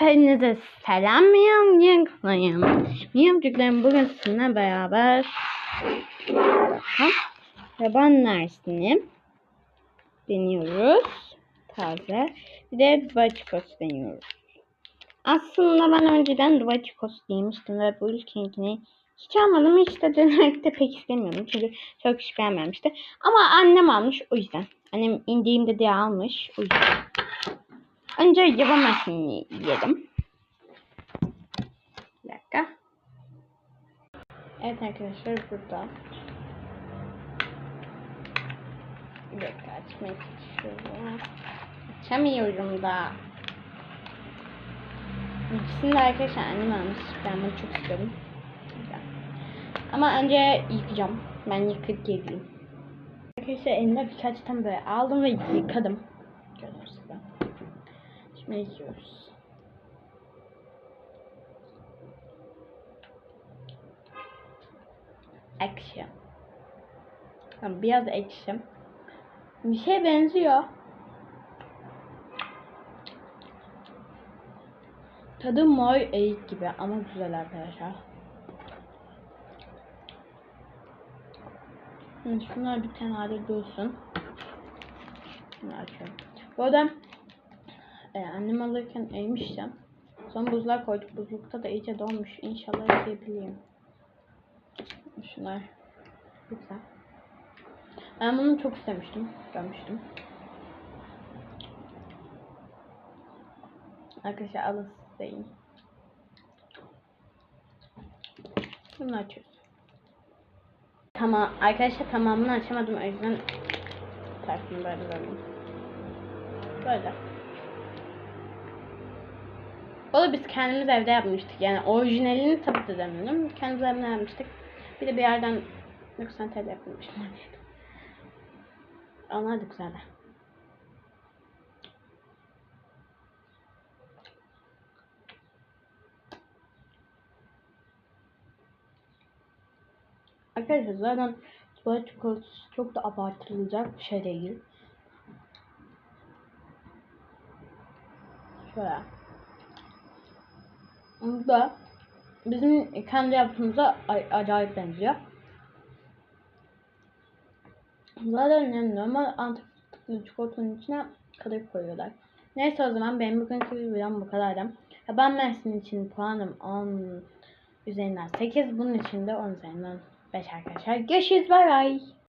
Hepinize selam miyamcıklayım. Miyamcıklayım bugün sizinle beraber ha, yaban dersini deniyoruz. Taze. Bir de Duvaçikos deniyoruz. Aslında ben önceden Duvaçikos yemiştim ve bu ülkeninkini hiç almadım. Hiç de denemek de pek istemiyordum. Çünkü çok iş beğenmemişti. Ama annem almış o yüzden. Annem indiğimde diye almış o yüzden. Önce yaban mersinini yiyelim. Bir dakika. Evet arkadaşlar burada. Bir dakika açmaya çalışıyorum. Açamıyorum da. İkisini de arkadaşlar annem almış. Ben bunu çok istiyorum. Ama önce yıkayacağım. Ben yıkayıp geleyim. Arkadaşlar elimde birkaç tane böyle aldım ve yıkadım. Şimdi yıkıyoruz. Ekşi. Tamam, biraz ekşi. Bir şeye benziyor. Tadı mor erik gibi ama güzel arkadaşlar. Şimdi şunlar bir kenarda dursun. Şunu açıyorum. Bu arada e, annem alırken eğmiştim. Son buzlar koyduk. Buzlukta da iyice donmuş. İnşallah yiyebileyim. Şunlar güzel. Ben bunu çok istemiştim. Görmüştüm. Arkadaşlar alın yiyin. Bunu açıyoruz. Tamam arkadaşlar tamamını açamadım o yüzden tarafını böyle böyle. Böyle. O da biz kendimiz evde yapmıştık. Yani orijinalini tabii de demiyorum. Kendimiz evde yapmıştık. Bir de bir yerden 90 TL yapılmış. Onlar da güzeldi. Arkadaşlar zaten çikolata çikolatası çok da abartılacak bir şey değil. Şöyle. Bu da bizim kendi yaptığımıza acayip benziyor. Zaten yani normal antifritikli çikolatanın içine kadayıf koyuyorlar. Neyse o zaman benim bugünkü videom bu kadardı. Ya ben Mersin için puanım 10 üzerinden 8. Bunun için de 10 üzerinden 5 arkadaşlar. Görüşürüz bay bay.